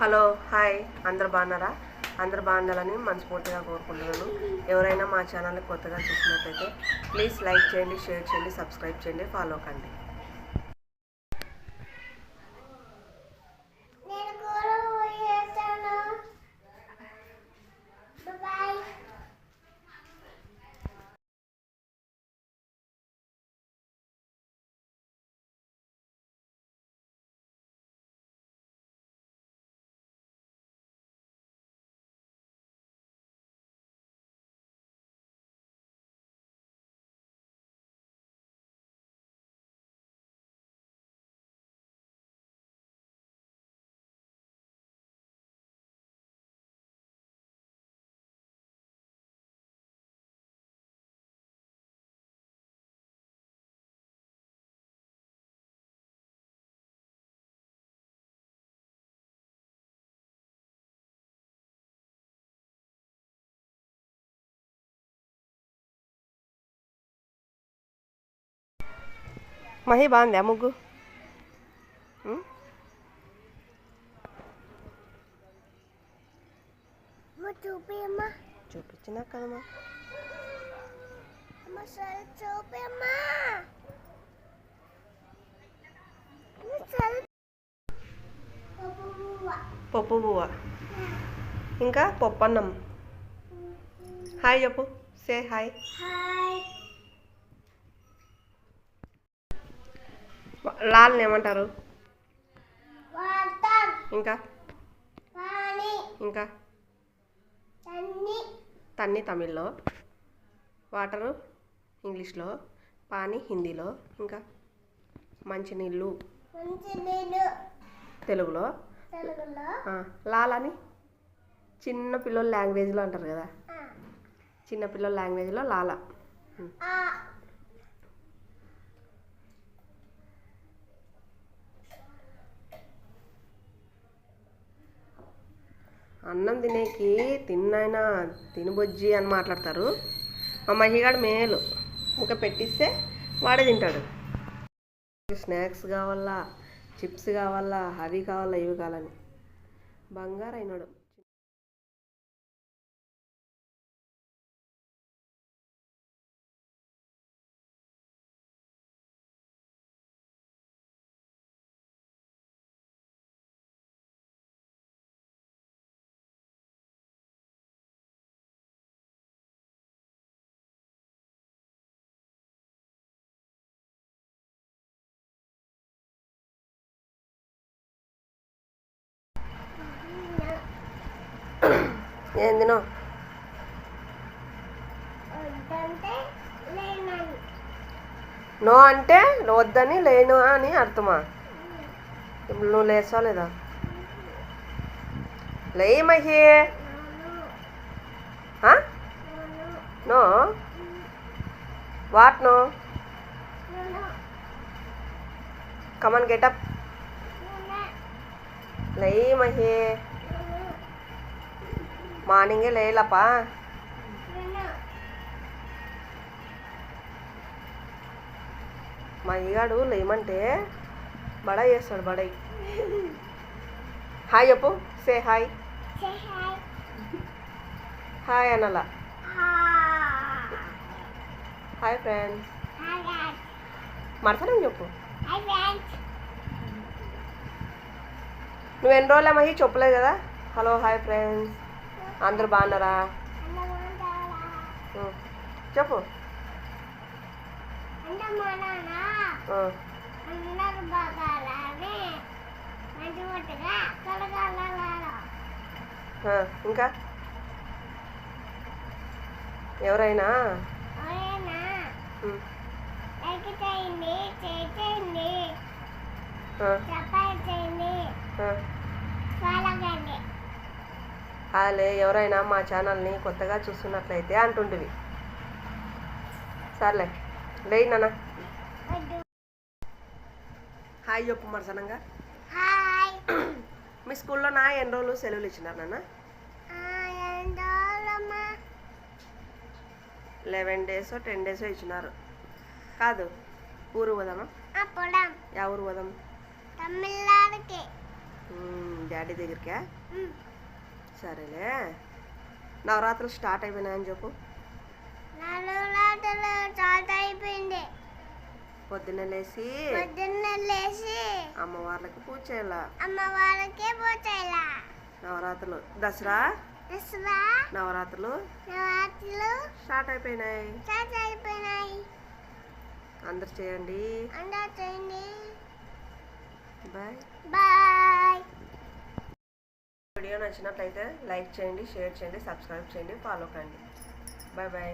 Hello hi. అందరు బాగున్నారా? అందరు బాగుండాలని మనస్ఫూర్తిగా కోరుకుంటున్నాను. ఎవరైనా మా ఛానల్ని కొత్తగా చూసినట్లయితే ప్లీజ్ లైక్ చేయండి షేర్ చేయండి సబ్స్క్రైబ్ చేయండి ఫాలో కండి. మహి బాగుందా ముగ్గు చూపించినా కదమ్మా. పప్పు బువ్వ ఇంకా పప్పన్నం హాయ్ చెప్పు సే హాయ్ హాయ్ లాల్ని ఏమంటారు? ఇంకా? ఇంకా? తన్ని. తమిళ్ళో. వాటరు? ఇంగ్లీష్లో. పానీ హిందీలో. ఇంకా? మంచినీళ్ళు. మంచి నీళ్ళు తెలుగులో. ఆ, లాలని? చిన్న పిల్లల లాంగ్వేజ్లో అంటారు కదా. ఆ, చిన్న పిల్లల లాంగ్వేజ్లో లాల. అన్నం తినేకి తిన్నైనా తినబొజ్జి అని మాట్లాడతారు. మా మహిగాడు మేలు. ఇంకా పెట్టిస్తే వాడే తింటాడు. స్నాక్స్ కావాలా చిప్స్ కావాలా అవి కావాలా ఇవి కావాలని. బంగారు అయినాడు ఏం తినో వద్దంటే లేనని. నో అంటే వద్దని లేను అని అర్థమా? ఇప్పుడు నువ్వు లేస్తావు లేదా? లే మహి ఆ? No. What no? Come on get up. లే మహి మార్నింగే లేలప్పా మా అయ్యగాడు లేమంటే బడాయి చేస్తాడు బడై. హాయ్ చెప్పు say hi. Hi అనలా. Hi friends. మడతనం చెప్పు. నువ్వు ఎన్ని రోజులు మహి చెప్పలేదు కదా? Hello hi friends. అందరూ బాగున్నారా. చెప్పు. ఇంకా? ఎవరైనా? చేయండి అదే ఎవరైనా మా ఛానల్ని కొత్తగా చూస్తున్నట్లయితే అంటుంటివి. సర్లే లే నాన్న. హాయ్ చెప్పు మరసనంగా మీ స్కూల్లో నా ఎన్ని రోజులు సెలవులు ఇచ్చినారు నాన్న? లెవెన్ డేస్ టెన్ డేస్ ఇచ్చినారు. కాదు ఊరు పోదామా? యా ఊరు పోదాం. డాడీ దగ్గరికా. సరేలే. నవరాత్రులు స్టార్ట్ అయిపోయినాయని చెప్పు. లాటలు స్టార్ట్ అయిపోయింది. పొద్దున్నే లేచి పొద్దున్న లేచి అమ్మవార్లకి పూజ చేయాల. అమ్మవారికి పోతాయిలా నవరాత్రులు. దసరా? దసరా? నవరాత్రులు? నవరాత్రులు స్టార్ట్ అయిపోయినాయి. స్టార్ట్ అయిపోయినాయి. అందరు చేయండి. అందరూ చేయండి. బాయ్. బాయ్. వీడియో నచ్చినట్లయితే లైక్ చేయండి షేర్ చేయండి సబ్స్క్రైబ్ చేయండి ఫాలో కండి. Bye bye.